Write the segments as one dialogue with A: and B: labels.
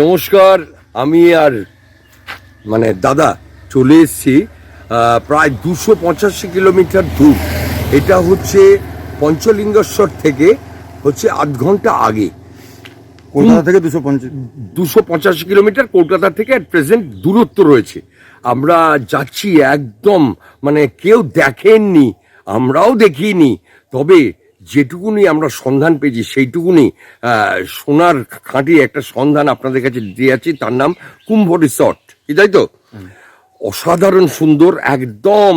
A: নমস্কার আমি আর মানে দাদা চলে এসেছি প্রায় দুশো পঁচাশি কিলোমিটার দূর। এটা হচ্ছে পঞ্চলিঙ্গেশ্বর থেকে হচ্ছে আধ ঘণ্টা আগে।
B: কলকাতা থেকে দুশো পঞ্চাশ
A: দুশো পঁচাশি কিলোমিটার কলকাতা থেকে অ্যাট প্রেজেন্ট দূরত্ব রয়েছে। আমরা যাচ্ছি একদম মানে কেউ দেখেননি আমরাও দেখিনি। তবে যেটুকুনি আমরা সন্ধান পেয়েছি, সেইটুকুনি সোনার খাঁটি একটা সন্ধান আপনাদের কাছে দিয়ে যাচ্ছি, তার নাম কুম্ভ রিসর্ট কি তাই তো? অসাধারণ সুন্দর, একদম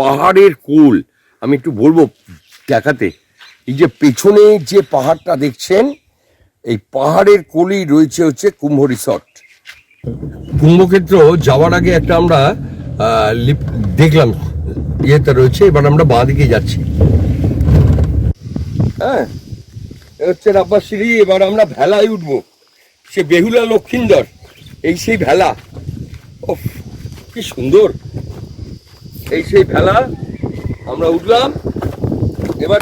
A: পাহাড়ের কোল। আমি একটু বলব দেখাতে, এই যে পেছনে যে পাহাড়টা দেখছেন, এই পাহাড়ের কোলেই রয়েছে হচ্ছে কুম্ভ রিসর্ট কুম্ভক্ষেত্র যাওয়ার আগে একটা আমরা দেখলাম ইয়েতে রয়েছে, এবার আমরা বাঁ দিকে যাচ্ছি। হ্যাঁ? হচ্ছে রাব্বার সিঁড়ি, এবার আমরা ভেলায় উঠবো। সে বেহুলা লক্ষিন্দর, এই সেই ভেলা। ও কি সুন্দর। এই সেই ভেলা, আমরা উঠলাম। এবার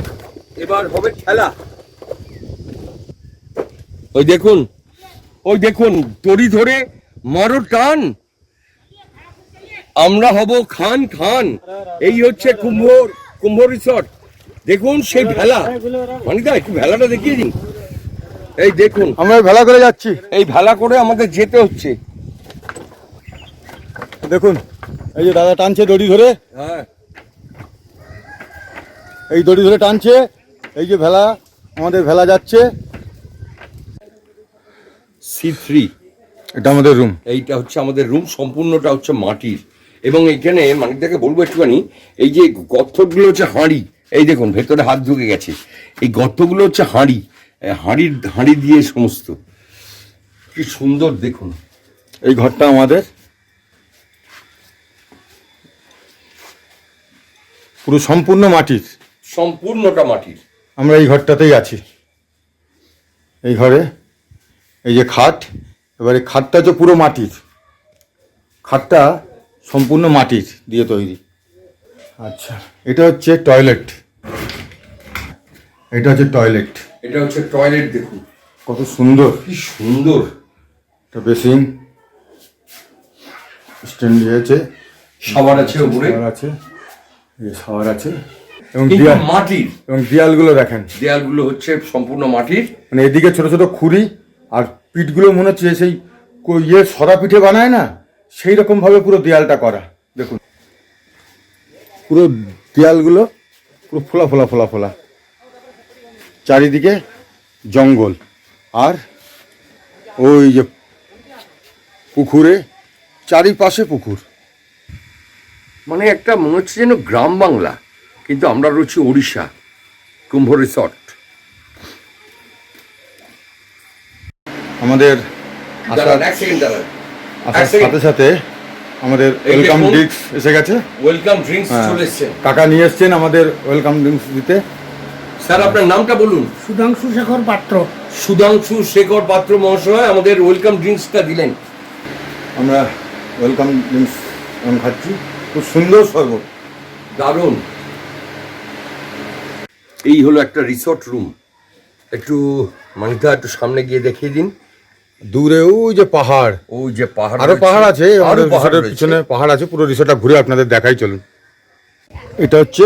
A: এবার হবে খেলা। ওই দেখুন ওই দেখুন, দড়ি ধরে মারো টান। আমরা হব খান খান। এই হচ্ছে কুম্ভ কুম্ভ রিসর্ট দেখুন সেই ভেলা। অনিদা একটু ভেলাটা দেখিয়ে দিন। এই দেখুন
B: আমরা ভেলা করে যাচ্ছি।
A: এই ভেলা করে আমাদের যেতে হচ্ছে।
B: দেখুন এই যে দাদা টানছে দড়ি ধরে।
A: হ্যাঁ।
B: এই দড়ি ধরে টানছে এই যে ভেলা আমাদের ভেলা যাচ্ছে।
A: সি থ্রি
B: এটা আমাদের রুম
A: এইটা হচ্ছে আমাদের রুম সম্পূর্ণটা হচ্ছে মাটির। এবং এখানে মানিকদাকে বলব একটুখানি এই যে গর্তগুলো হচ্ছে হাঁড়ি এই দেখুন ভেতরে হাত ঢুকে গেছে। এই গর্তগুলো হচ্ছে হাঁড়ি। হাঁড়ির হাঁড়ি দিয়ে সমস্ত। কি সুন্দর দেখুন।
B: এই ঘরটা আমাদের। পুরো সম্পূর্ণ মাটির।
A: সম্পূর্ণটা মাটির।
B: আমরা এই ঘরটাতেই আছি। এই ঘরে এই যে খাট এবারে খাটটা হচ্ছে পুরো মাটির। খাটটা সম্পূর্ণ মাটির দিয়ে তৈরি। আচ্ছা এটা হচ্ছে টয়লেট এটা হচ্ছে টয়লেট
A: এটা হচ্ছে টয়লেট দেখুন।
B: কত সুন্দর।
A: কি সুন্দর।
B: একটা বেসিং স্ট্যান্ড দিয়েছে।
A: সাবার আছে উপরে।
B: শাওয়ার আছে শাওয়ার আছে। এবং
A: মাটির।
B: এবং দেয়ালগুলো দেখেন।
A: দেয়ালগুলো হচ্ছে সম্পূর্ণ মাটির।
B: মানে এদিকে ছোট ছোট খুঁড়ি আর পিঠগুলো মনে হচ্ছে সেই ইয়ে সরা পিঠে বানায় না? সেই রকম ভাবে পুরো দেয়ালটা করা। পুরো দেয়ালগুলো পুরো ফোলা ফোলা ফোলা ফোলা। চারিদিকে জঙ্গল। আর ওই যে পুকুরে চারিপাশে পুকুর।
A: মানে একটা মনে হচ্ছে যেন গ্রাম বাংলা কিন্তু আমরা রয়েছি ওড়িশা কুম্ভ রিসর্ট
B: আমাদের আসার। সাথে সাথে আমাদের ওয়েলকাম। ডিক্স এসে গেছে।
A: ওয়েলকাম ড্রিঙ্কস
B: হ্যাঁ।
A: চলে এসছেন
B: কাকা নিয়ে এসছেন আমাদের ওয়েলকাম ড্রিঙ্কস দিতে।
A: স্যার আপনার নামটা বলুন।
C: সুধাংশু শেখর পাত্র।
A: সুধাংশু শেখর পাত্র মহাশয় আমাদের ওয়েলকাম ড্রিঙ্কসটা দিলেন।
B: আমরা ওয়েলকাম ড্রিঙ্কস এখন খাচ্ছি। খুব সুন্দর শরবত।
A: দারুণ। এই হলো একটা রিসর্ট রুম একটু মানিতা একটু সামনে গিয়ে দেখিয়ে দিন।
B: দূরে ওই যে পাহাড়।
A: ওই যে পাহাড় আরও
B: পাহাড় আছে
A: আরও
B: আমাদের
A: পাহাড়
B: রিসোর্টের
A: রয়েছে।
B: পিছনে পাহাড় আছে পুরো রিসোর্টটা ঘুরে আপনাদের দেখাই চলুন। এটা হচ্ছে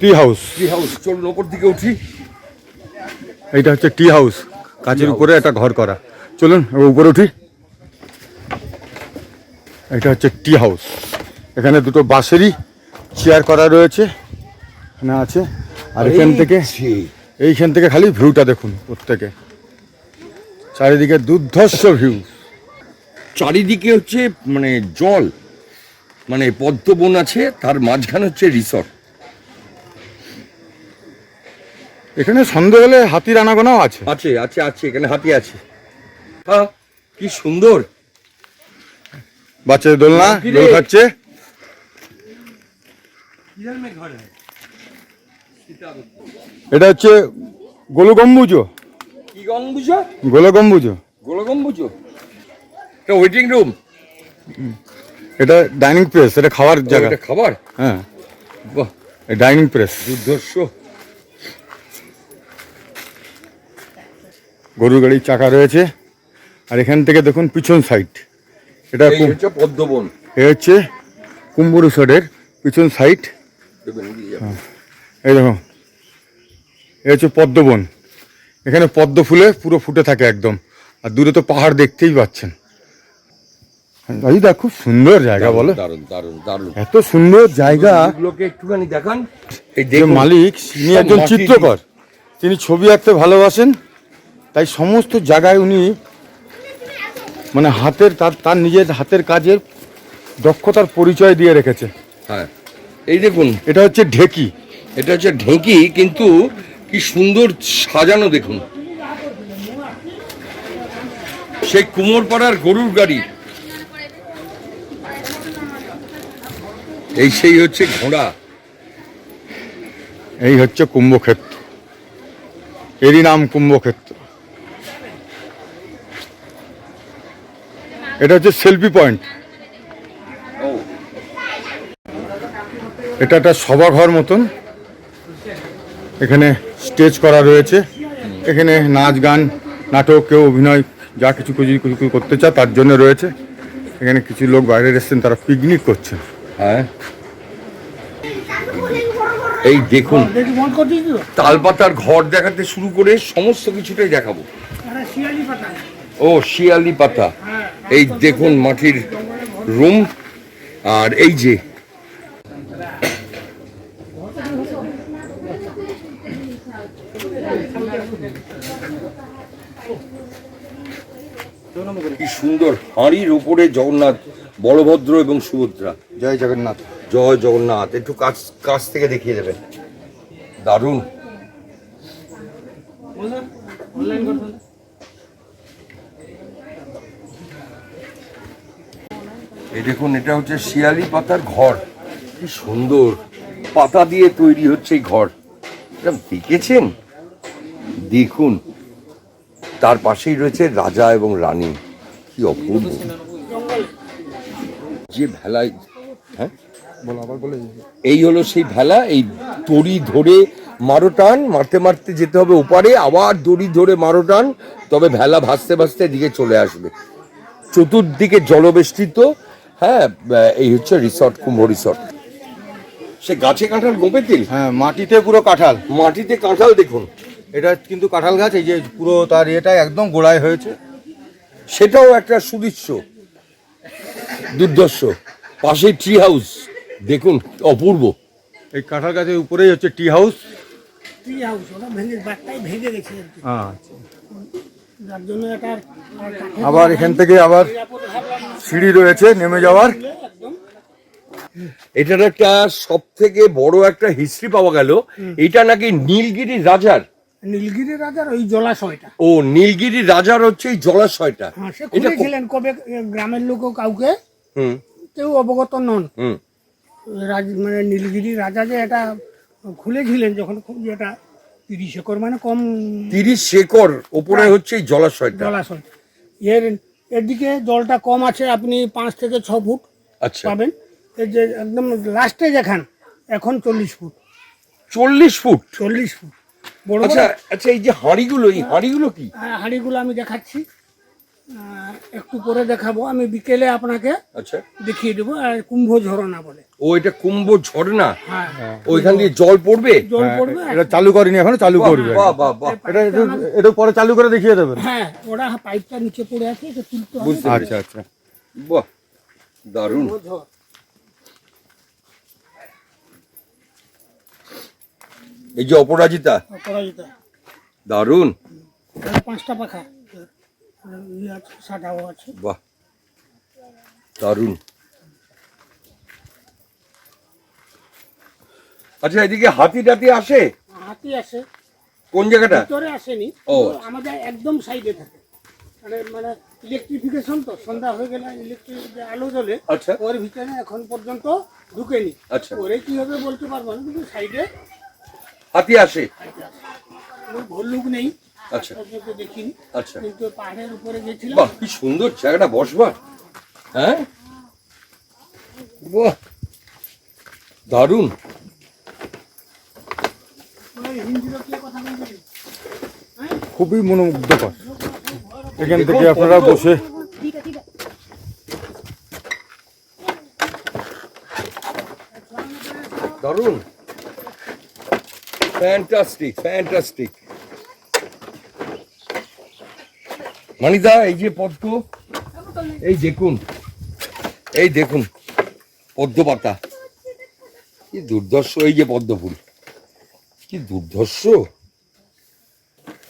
B: টি হাউস
A: ট্রি হাউস চলুন ওপর দিকে উঠি।
B: এটা হচ্ছে টি হাউস কাঁচের উপরে একটা ঘর করা। চলুন উপরে উঠি। এটা হচ্ছে টি হাউস এখানে দুটো বাঁশেরই চেয়ার করা রয়েছে। এখানে আছে। আর এখান থেকে এইখান থেকে খালি ভিউটা দেখুন প্রত্যেকে। চারিদিকে দুর্ধর্ষ ভিউ
A: চারিদিকে হচ্ছে মানে জল মানে পদ্মবন আছে তার মাঝখানে হচ্ছে রিসর্ট
B: এখানে সন্ধ্যে হলে হাতির আনাগোনাও আছে।
A: আছে আছে আছে এখানে হাতি আছে। হ্যাঁ কি সুন্দর।
B: বাচ্চাদের দোলনা দোল খাচ্ছে। এটা হচ্ছে গোলু গম্বুজ
A: কি গম্বুজ
B: গোল গম্বুজ
A: গোল গম্বুজ এটা ওয়েটিং রুম
B: এটা ডাইনিং প্রেস এটা খাওয়ার জায়গা।
A: এটা খাবার?
B: হ্যাঁ।
A: বাহ।
B: ডাইনিং প্রেস
A: দুর্ধর্ষ।
B: গরুর গাড়ির চাকা রয়েছে। আর এখান থেকে দেখুন পিছন সাইড এটা
A: হচ্ছে পদ্মবন।
B: এ হচ্ছে কুম্ভ রিসোর্টের পিছন সাইড
A: দেখবেন
B: এই দেখো এ হচ্ছে পদ্মবন। এখানে পদ্ম ফুলে পুরো ফুটে থাকে একদম। আর দূরে তো পাহাড় দেখতেই পাচ্ছেন। খুব সুন্দর জায়গা বলো।
A: দারুণ দারুণ দারুণ।
B: এত সুন্দর জায়গা।
A: একটুখানি দেখান। এই
B: যে মালিক তিনি একজন চিত্রকর। তিনি ছবি আঁকতে ভালোবাসেন। তাই সমস্ত জায়গায় উনি মানে হাতের তার তার নিজের হাতের কাজের দক্ষতার পরিচয় দিয়ে রেখেছে।
A: হ্যাঁ। এই দেখুন
B: এটা হচ্ছে ঢেকি।
A: এটা হচ্ছে ঢেঁকি কিন্তু কি সুন্দর সাজানো দেখুন। সেই কুমোরপাড়ার গরুর গাড়ি। এই সেই হচ্ছে ঘোড়া।
B: এই হচ্ছে কুম্ভক্ষেত্র। এরই নাম কুম্ভক্ষেত্র। এটা হচ্ছে সেলফি পয়েন্ট। এটা একটা সভাঘর মতন। এখানে স্টেজ করা রয়েছে। এখানে নাচ, গান, নাটক, কেউ অভিনয়, যা কিছু কিছু করতে চায়, তার জন্য রয়েছে। এখানে কিছু লোক বাইরে এসেছেন, তারা পিকনিক করছেন।
A: হ্যাঁ। এই দেখুন, তালপাতার ঘর দেখাতে শুরু করে সমস্ত কিছুটাই দেখাবো। ও, শিয়ালি পাতা। এই দেখুন মাটির রুম আর এই যে কি সুন্দর হাঁড়ির ওপরে জগন্নাথ বলভদ্র এবং সুভদ্রা।
B: জয় জগন্নাথ।
A: জয় জগন্নাথ একটু কাছ কাছ থেকে দেখিয়ে দেবেন দারুণ। এই দেখুন এটা হচ্ছে শিয়ালি পাতার ঘর। কি সুন্দর। পাতা দিয়ে তৈরি হচ্ছে এই ঘর। এটা দেখেছেন? দেখুন। তার পাশেই রয়েছে রাজা এবং রানী। কি অপূর্ব। যে ভেলায় হ্যাঁ? এই হলো সেই ভেলা এই দড়ি ধরে মারো টান মারতে মারতে যেতে হবে ওপারে আবার দড়ি ধরে মারো টান তবে ভেলা ভাসতে ভাসতে এদিকে চলে আসবে। চতুর্দিকে জলবেষ্টিত হ্যাঁ এই হচ্ছে রিসর্ট কুম্ভ রিসর্ট সে গাছে কাঁঠাল গোপে তেল
B: হ্যাঁ মাটিতে পুরো কাঁঠাল।
A: মাটিতে কাঁঠাল দেখুন।
B: এটা কিন্তু কাঁঠাল গাছ এই যে পুরো তার এটা একদম গোড়ায় হয়েছে।
A: সেটাও একটা সুদৃশ্য দুর্দর্শ পাশে ট্রি হাউস দেখুন অপূর্ব।
B: এই কাঁঠাল গাছের উপরেই হচ্ছে টি হাউস
C: ট্রি হাউস ওটা ভেঙে বাটটাই ভেঙে গেছে
B: আবার এখান থেকে আবার সিঁড়ি রয়েছে নেমে যাওয়ার।
A: এটার একটা সব থেকে বড় একটা হিস্ট্রি পাওয়া গেল। এটা নাকি নীলগিরি রাজার
C: নীলগিরি রাজার ওই জলাশয়টা।
A: ও নীলগিরি রাজার হচ্ছে এই জলাশয়টা।
C: হ্যাঁ সে
A: এটা
C: খুলেছিলেন কবে গ্রামের লোকও কাউকে
A: হুম।
C: কেউ অবগত নন।
A: হুম।
C: রাজ মানে নীলগিরি রাজা যে এটা খুলেছিলেন যখন যেটা তিরিশ একর মানে কম
A: তিরিশ একর ওপরে হচ্ছে এই জলাশয়টা।
C: জলাশয় এর এদিকে জলটা কম আছে আপনি পাঁচ থেকে ছ ফুট
A: আচ্ছা।
C: পাবেন। এই যে একদম লাস্টে যেখান এখন চল্লিশ ফুট।
A: চল্লিশ ফুট?
C: চল্লিশ ফুট। বড়
A: আচ্ছা আচ্ছা এই যে হাঁড়িগুলো এই হাঁড়িগুলো কি?
C: আহ, হাঁড়িগুলো আমি দেখাচ্ছি। একটু পরে দেখাবো। আমি বিকেলে আপনাকে
A: আচ্ছা।
C: দেখিয়ে দেবো আর কুম্ভ ঝরনা বলে।
A: ও এটা কুম্ভ ঝর্ণা
C: হ্যাঁ।
A: ওইখান দিয়ে জল পড়বে?
C: জল পড়বে।
B: এটা চালু করেনি এখনও চালু করবে।
A: বাহ বাহ বাহ।
B: এটা একটু একটু পরে চালু করে দেখিয়ে দেবেন।
C: হ্যাঁ ওরা পাইপটা নিচে পড়ে আছে এটা তুলতে হবে।
B: আচ্ছা আচ্ছা।
A: বাহ দারুণ
C: কুম্ভ ঝড়।
A: এই যে অপরাজিতা?
C: অপরাজিতা।
A: দারুণ।
C: পাঁচটা পাখা। সাদাও আছে।
A: বাহ। দারুণ। আচ্ছা এদিকে হাতি টাতি আসে?
C: হাতি আসে।
A: কোন জায়গাটা?
C: ভিতরে আসেনি।
A: ও।
C: আমাদের একদম সাইডে থাকে। মানে মানে ইলেকট্রিফিকেশন তো সন্ধ্যা হয়ে গেলে ইলেকট্রিক আলো জ্বলে
A: আচ্ছা।
C: ওর ভিতরে এখন পর্যন্ত ঢুকেনি।
A: আচ্ছা।
C: ওরে কি হবে বলতে পারব না কিন্তু সাইডে
A: হাতি আসে?
C: ভল্লুক নেই।
A: আচ্ছা।
C: দেখিনি।
A: আচ্ছা।
C: কিন্তু পাহাড়ের উপরে গেছিলাম।
A: বাহ কি সুন্দর জায়গাটা বসবার। হ্যাঁ? বাহ দারুণ।
C: বলছিলি
B: খুবই মনোমুগ্ধকর। এখান থেকে আপনারা বসে
A: দারুণ ফ্যান্টাস্টিক ফ্যান্টাস্টিক মানিদা এই যে পদ্ম এই দেখুন এই দেখুন পদ্ম পাতা। কি দুর্ধর্ষ এই যে পদ্ম ফুল। কি দুর্ধর্ষ।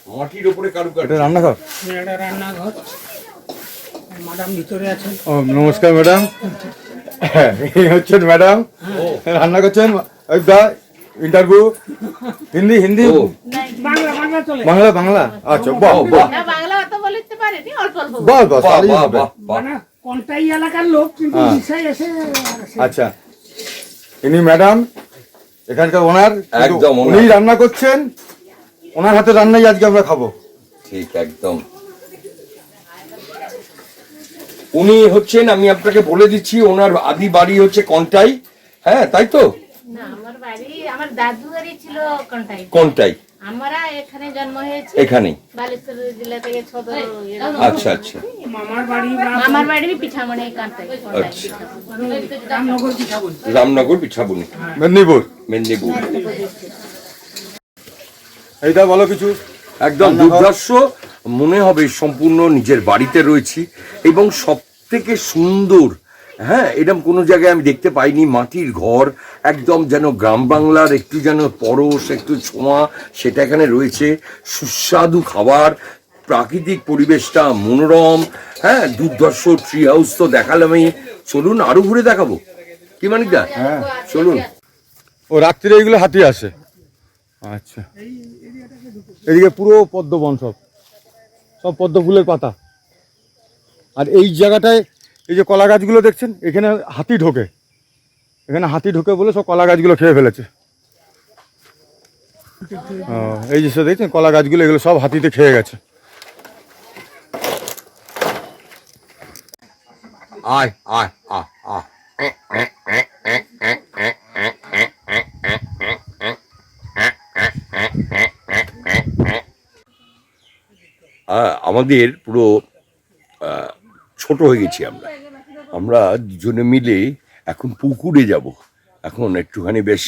A: মাটির ওপরে কারুকার্য।
B: এটা রান্নাঘর?
C: একটা রান্নাঘর। ম্যাডাম ভিতরে আছেন।
B: ও নমস্কার ম্যাডাম। এই হচ্ছেন ম্যাডাম। রান্না করছেন দা ইন্টারভিউ? হিন্দি হিন্দি?
C: বাংলা বাংলা চলে।
B: বাংলা বাংলা? আচ্ছা বাহ বাহ।
D: না বাংলা অত বলতে পারেনি অল্প অল্প বলে।
B: বাহ বাহ
A: বাহ বাহ বাহ বাহ।
C: কোনটাই এলাকার লোক কিন্তু
B: হ্যাঁ।
C: এসে
B: আচ্ছা। ইনি ম্যাডাম এখানকার ওনার
A: একদম।
B: উনি রান্না করছেন। ওনার হাতে রান্নাই আজকে আমরা খাব।
A: ঠিক একদম। উনি হচ্ছেন আমি আপনাকে বলে দিচ্ছি ওনার আদি বাড়ি হচ্ছে কন্টাই। হ্যাঁ তাই তো?
D: বাড়ি আমার দাদু বাড়ি ছিল কন্টাই?
A: কন্টাই?
D: আমরা এখানে জন্ম হয়েছে।
A: এখানেই।
D: বালেশ্বর জেলা থেকে ছোট
A: আচ্ছা আচ্ছা।
C: মামার বাড়ি বা
D: বাড়ি পিছামনে কান্টাই
A: আচ্ছা।
C: রামনগর
A: রামনগর পিছাবনি
B: মেদিনীপুর।
A: মেদিনীপুর।
B: এইটা বলো কিছু।
A: একদম। দুর্ধর্ষ। মনে হবে সম্পূর্ণ নিজের বাড়িতে রয়েছি এবং সব থেকে সুন্দর হ্যাঁ এরকম কোনো জায়গায় আমি দেখতে পাইনি। মাটির ঘর একদম যেন গ্রাম বাংলার একটু যেন পরশ একটু ছোঁয়া সেটা এখানে রয়েছে। সুস্বাদু খাবার প্রাকৃতিক পরিবেশটা মনোরম। হ্যাঁ দুর্ধর্ষ ট্রি হাউস তো দেখালামই চলুন আরও ঘুরে দেখাবো। কি মানিকদা
B: হ্যাঁ।
A: চলুন।
B: ও রাত্রিরে এইগুলো হাতি আসে। আচ্ছা। এদিকে পুরো পদ্ম বন সব। সব পদ্ম ফুলের পাতা। আর এই জায়গাটায় এই যে কলা গাছগুলো দেখছেন, এখানে হাতি ঢোকে। এখানে হাতি ঢোকে বলে সব কলা গাছগুলো খেয়ে ফেলেছে। এই যে সে দেখছেন, কলা গাছগুলো, এগুলো সব হাতিতে খেয়ে গেছে।
A: আয় আয় আমাদের পুরো ছোট হয়ে গেছি আমরা। আমরা দুজনে মিলে এখন পুকুরে যাব। এখন একটুখানি বেশ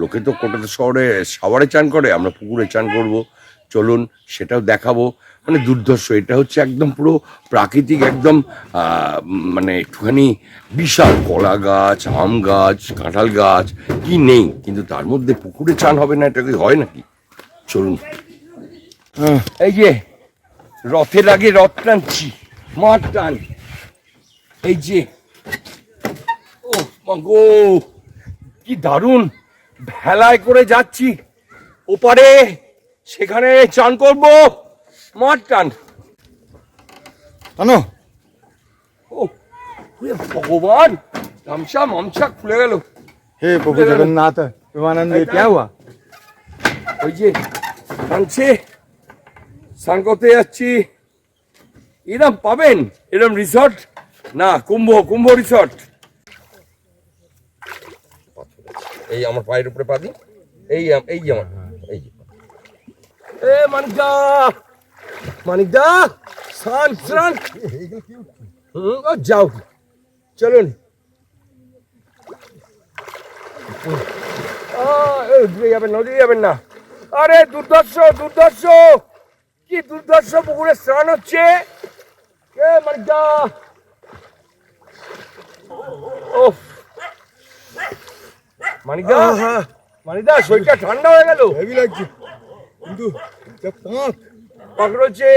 A: লোকে তো কলকাতা শহরে সাওয়ারে চান করে আমরা পুকুরে চান করব। চলুন সেটাও দেখাবো। মানে দুর্ধর্ষ এটা হচ্ছে একদম পুরো প্রাকৃতিক একদম মানে একটুখানি বিশাল কলা গাছ আম গাছ কাঁঠাল গাছ কি নেই। কিন্তু তার মধ্যে পুকুরে চান হবে না এটা কি হয় নাকি? চলুন। এই যে রথের আগে রথ টানছি। মাঠ টান। এই যে ও গো কি দারুণ ভেলায় করে যাচ্ছি। ওপারে সেখানে চান করব। মাঠ টান।
B: টানো
A: ও ভগবান গামছা মামসা খুলে গেল।
B: হে প্রভু জগন্নাথ বিমানন্দ কে হওয়া
A: ওই যে টানছে। স্নান করতে যাচ্ছি। এরম পাবেন এরম রিসর্ট না কুম্ভ কুম্ভ রিসর্ট এই আমার পায়ের উপরে পা দিই এই এই আমার এই এ মানিকদা মানিকদা স্নান স্নান। ও যাও। চলুন। ডুবে যাবেন নদী যাবেন না। আরে দুর্দর্শ দুর্দর্শ কি দুর্দর্শ পুকুরে স্নান হচ্ছে? এ মানিকদা ও মানিকদা মানিকদা শরীরটা ঠান্ডা হয়ে গেল
B: হেভি লাগছে কিন্তু যা পাঁক
A: পাকড়ছে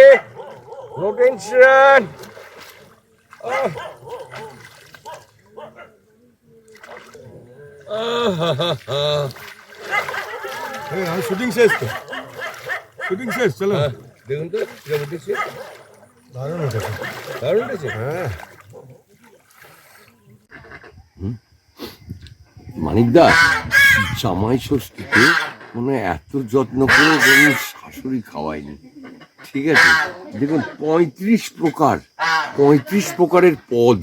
A: নো টেনশন
B: আমি শুটিং শেষ তো শুটিং শেষ চলো
A: দেখুন তো কিরম উঠেছে
B: দারুণ উঠেছে
A: দারুণ উঠেছে
B: হ্যাঁ।
A: মানিকদা জামাই ষষ্ঠীতে মানে এত যত্ন করে কোনো শাশুড়ি খাওয়ায়নি। ঠিক আছে? দেখুন পঁয়ত্রিশ প্রকার পঁয়ত্রিশ প্রকারের পদ।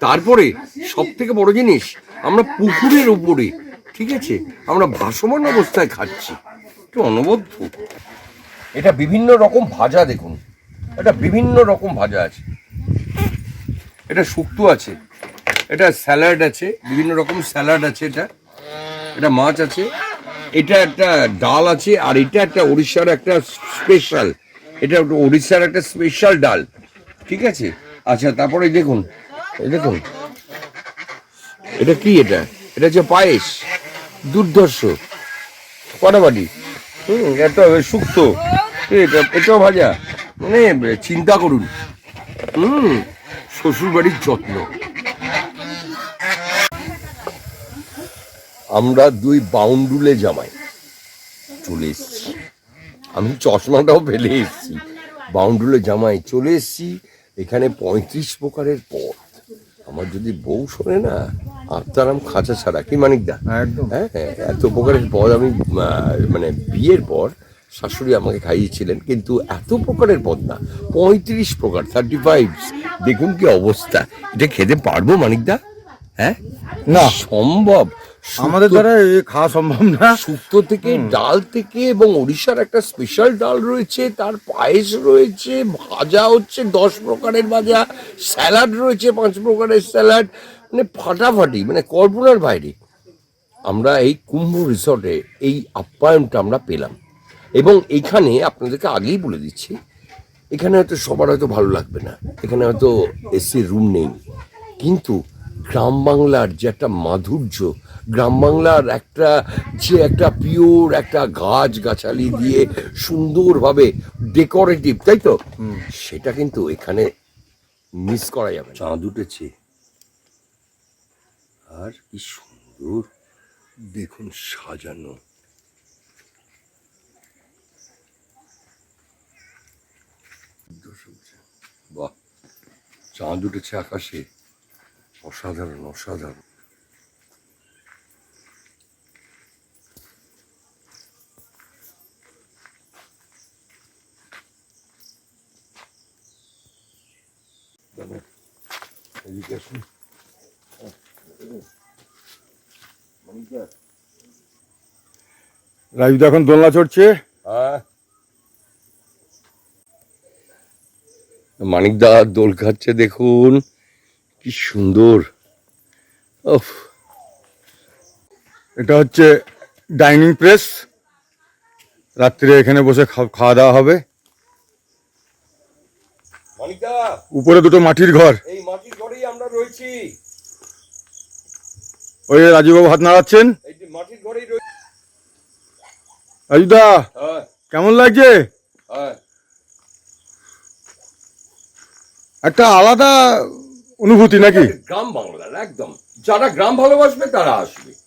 A: তারপরে সব থেকে বড় জিনিস আমরা পুকুরের উপরে ঠিক আছে? আমরা ভাসমান অবস্থায় খাচ্ছি। একটু অনবদ্য। এটা বিভিন্ন রকম ভাজা দেখুন। এটা বিভিন্ন রকম ভাজা আছে। এটা শুক্তো আছে, এটা স্যালাড আছে, বিভিন্ন রকম স্যালাড আছে এটা। এটা মাছ আছে, এটা একটা ডাল আছে, আর এটা একটা উড়িষ্যার একটা স্পেশাল এটা উড়িষ্যার একটা স্পেশাল ডাল, ঠিক আছে? আচ্ছা তারপরে দেখুন দেখুন, এটা কি এটা? এটা হচ্ছে পায়েস, দুর্ধর্ষ কটাবাটি হুম, এটা শুক্তো, এটা, এটাও ভাজা। মানে চিন্তা করুন। হুম শ্বশুর বাড়ির যত্ন। আমরা দুই বাউন্ডুলে জামাই। চলে এসছি। আমি চশমাটাও ফেলে এসছি। বাউন্ডুলে জামাই চলে এসছি। এখানে পঁয়ত্রিশ প্রকারের পথ আমার যদি বউ শোনে না আত্মারাম খাঁচা ছাড়া। কি মানিকদা
B: একদম।
A: হ্যাঁ হ্যাঁ এত প্রকারের পদ আমি মানে বিয়ের পর শাশুড়ি আমাকে খাইয়েছিলেন কিন্তু এত প্রকারের পদ না পঁয়ত্রিশ প্রকার থার্টি ফাইভ দেখুন কি অবস্থা। এটা খেতে পারব মানিকদা হ্যাঁ?
B: না।
A: সম্ভব।
B: আমাদের দ্বারা খাওয়া সম্ভব না।
A: শুক্তো থেকে ডাল থেকে এবং ওড়িশার একটা স্পেশাল ডাল রয়েছে তার পায়েস রয়েছে ভাজা হচ্ছে দশ প্রকারের ভাজা স্যালাড রয়েছে পাঁচ প্রকারের স্যালাড মানে ফাটাফাটি মানে কল্পনার বাইরে। আমরা এই কুম্ভ রিসর্টে এই আপ্যায়নটা আমরা পেলাম। এবং এখানে আপনাদেরকে আগেই বলে দিচ্ছি এখানে হয়তো সবার হয়তো ভালো লাগবে না এখানে হয়তো এসির রুম নেই কিন্তু গ্রাম বাংলার যে একটা মাধুর্য গ্রাম বাংলার একটা যে একটা পিওর একটা গাছ গাছালি দিয়ে সুন্দরভাবে ডেকোরেটিভ তাই তো? সেটা কিন্তু এখানে মিস করা যাবে চাঁদ উঠেছে। আর কি সুন্দর দেখুন সাজানো বাহ চাঁদ উঠেছে আকাশে অসাধারণ অসাধারণ এদিকে আসুন।
B: রাজু এখন দোলনা চড়ছে
A: হ্যাঁ মানিকদা দোল খাচ্ছে দেখুন। কি সুন্দর। ওফ
B: এটা হচ্ছে ডাইনিং প্রেস। রাত্রে এখানে বসে খাওয়া দাওয়া হবে। উপরে দুটো মাটির ঘর।
A: এই মাটির ঘরেই আমরা রয়েছি।
B: ওই রাজুবাবু হাত নাড়াচ্ছেন।
A: মাটির ঘরেই
B: রাজুদা
A: হ্যাঁ।
B: কেমন লাগছে?
A: হ্যাঁ।
B: একটা আলাদা অনুভূতি নাকি?
A: গ্রাম বাংলার একদম। যারা গ্রাম ভালোবাসবে তারা আসবে।